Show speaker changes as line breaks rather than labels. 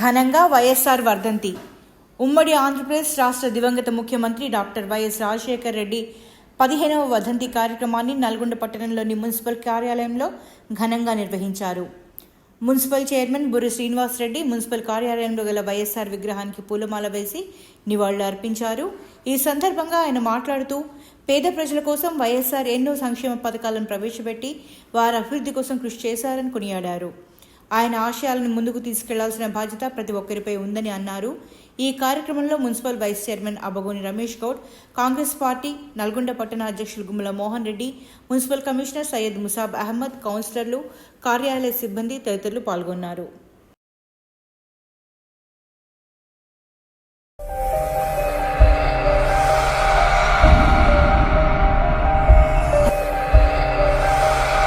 ఘనంగా వైఎస్ఆర్ వర్ధంతి. ఉమ్మడి ఆంధ్రప్రదేశ్ రాష్ట్ర దివంగత ముఖ్యమంత్రి డాక్టర్ వైఎస్ రాజశేఖర్ రెడ్డి పదిహేనవ వర్ధంతి కార్యక్రమాన్ని నల్గొండ పట్టణంలోని మున్సిపల్ కార్యాలయంలో ఘనంగా నిర్వహించారు. Municipal chairman Burri Srinivasreddy municipal కార్యాలయంలో గల వైఎస్ఆర్ విగ్రహానికి పూలమాల వేసి నివాళులు అర్పించారు. ఈ సందర్భంగా ఆయన మాట్లాడుతూ పేద ప్రజల కోసం వైఎస్ఆర్ ఎన్నో సంక్షేమ పథకాలను ప్రవేశపెట్టి వారి అభివృద్ధి కోసం కృషి చేశారని కొనియాడారు. ఆయన ఆశయాలను ముందుకు తీసుకెళ్ళాల్సిన బాధ్యత ప్రతి ఒక్కరిపై ఉందని అన్నారు. ఈ కార్యక్రమంలో municipal vice chairman Abagoni Ramesh Goud Congress party Nalgonda పట్టణ అధ్యక్షులు గుమ్మల మోహన్ రెడ్డి మున్సిపల్ కమిషనర్ సయ్యద్ ముసాబ్ అహ్మద్ కౌన్సిలర్లు కార్యాలయ సిబ్బంది తదితరులు పాల్గొన్నారు.